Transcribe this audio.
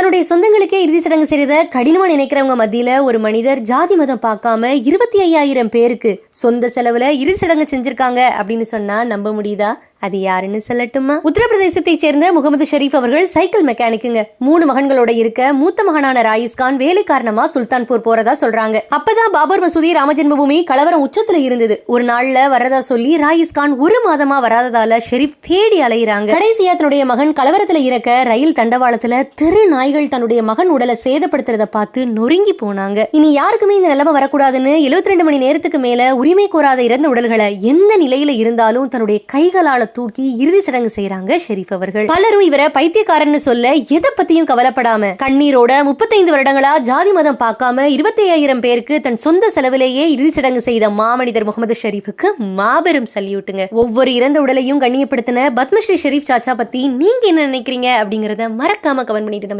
தன்னுடைய சொந்தங்களுக்கே இறுதி சடங்கு செய்த கடினமா நினைக்கிறவங்க மத்தியில ஒரு மனிதர் ஜாதி மதம் பார்க்காம இருபத்தி ஐயாயிரம் பேருக்கு சொந்த செலவுல இறுதி சடங்கு செஞ்சிருக்காங்க அப்படின்னு சொன்னா நம்ப முடியுதா? அது யாருன்னு சொல்லட்டுமா? உத்தரப்பிரதேசத்தை சேர்ந்த முகமது ஷெரீப் அவர்கள் சைக்கிள் மெக்கானிக்குங்க. மூணு மகன்களோட இருக்க மூத்த மகனான ராயிஸ் கான் வேலை காரணமா சுல்தான்பூர் போறதா சொல்றாங்க. அப்பதான் பாபர் மசூதி ராமஜென்மபூமி கலவரம் உச்சத்துல இருந்தது. ஒரு நாள்ல வரதா சொல்லி ராயிஸ் கான் ஒரு மாதமா வராததால ஷெரீப் தேடி அலையிறாங்க. கடைசியா தன்னுடைய மகன் கலவரத்துல இறக்க ரயில் தண்டவாளத்துல தெரு நாய்கள் தன்னுடைய மகன் உடலை சேதப்படுத்துறத பார்த்து நொறுங்கி போனாங்க. இனி யாருக்குமே இந்த நிலைமை வரக்கூடாதுன்னு 72 மணி நேரத்துக்கு மேல உரிமை கோராத இறந்த உடல்களை எந்த நிலையில இருந்தாலும் தன்னுடைய கைகளால தூக்கி இறுதி சடங்கு செய்யறாங்க ஷெரீப் அவர்கள். பலரும் இவரை பைத்தியக்காரன்னு சொல்ல எதை பத்தியும் கவலைப்படாம கண்ணீரோட முப்பத்தைந்து வருடங்களா ஜாதி மதம் பார்க்காம இருபத்தி ஐயாயிரம் பேருக்கு தன் சொந்த செலவிலேயே இறுதி சடங்கு செய்த மாமனிதர் முகமது ஷெரீஃபுக்கு மாபெரும் சல்யூட்டுங்க. ஒவ்வொரு இறந்த உடலையும் கண்ணியப்படுத்தின பத்மஸ்ரீ ஷெரீப் சாச்சா பத்தி நீங்க என்ன நினைக்கிறீங்க அப்படிங்கறத மறக்காம கமெண்ட் பண்ணிட்டு நம்ம